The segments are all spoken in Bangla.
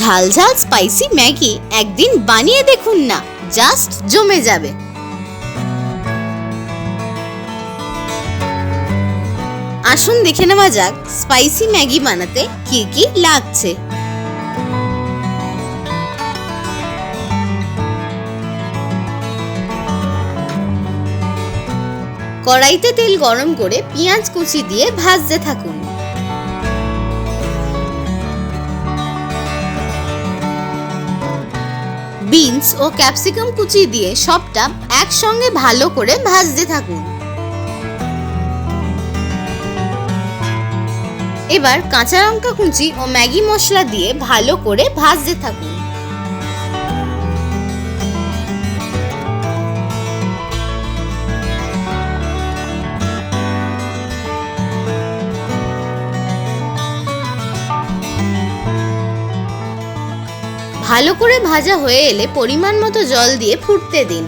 ঝাল ঝাল স্পাইসি ম্যাগি একদিন বানিয়ে দেখুন না জাস্ট জমে যাবে। আসুন দেখে নেওয়া যাক স্পাইসি ম্যাগি বানাতে কি কি লাগছে। কড়াইতে তেল গরম করে পেঁয়াজ কুচি দিয়ে ভাজতে থাকুন। বিনস ও ক্যাপসিকাম কুচি দিয়ে সবটা একসঙ্গে ভালো করে ভাজতে থাকুন। এবার কাঁচা লঙ্কা কুচি ও ম্যাগি মশলা দিয়ে ভালো করে ভাজতে থাকুন। ভালো করে ভাজা হয়ে এলে পরিমাণ মতো জল দিয়ে ফুটতে দিন।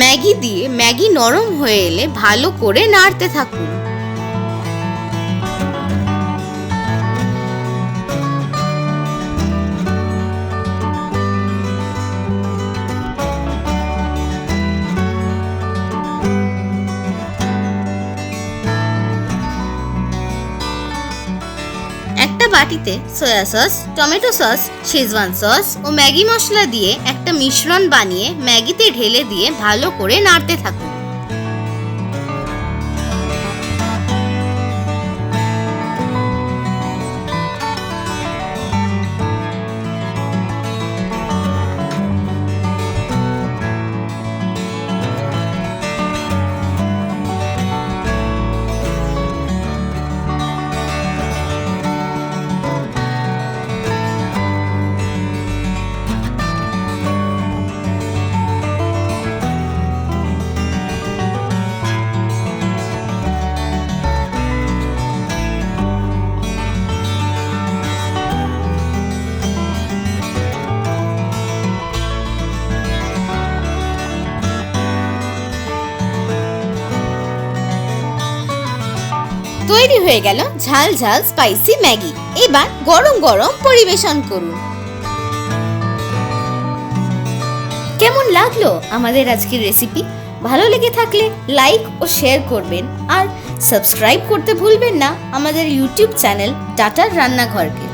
ম্যাগি দিয়ে ম্যাগি নরম হয়ে এলে ভালো করে নাড়তে থাকুন। বাটিতে soya sauce tomato sauce Schezwan sauce ও ম্যাগি মশলা দিয়ে একটা মিশ্রণ বানিয়ে ম্যাগিতে ঢেলে দিয়ে ভালো করে নাড়তে থাকুন। তৈরি হয়ে গেল ঝাল ঝাল স্পাইসি ম্যাগি। এবার গরম গরম পরিবেশন করুন। কেমন লাগল আমাদের আজকের রেসিপি ভালো লেগে থাকলে লাইক ও শেয়ার করবেন। আর সাবস্ক্রাইব করতে ভুলবেন না আমাদের ইউটিউব চ্যানেল ডাটার রান্নাঘরকে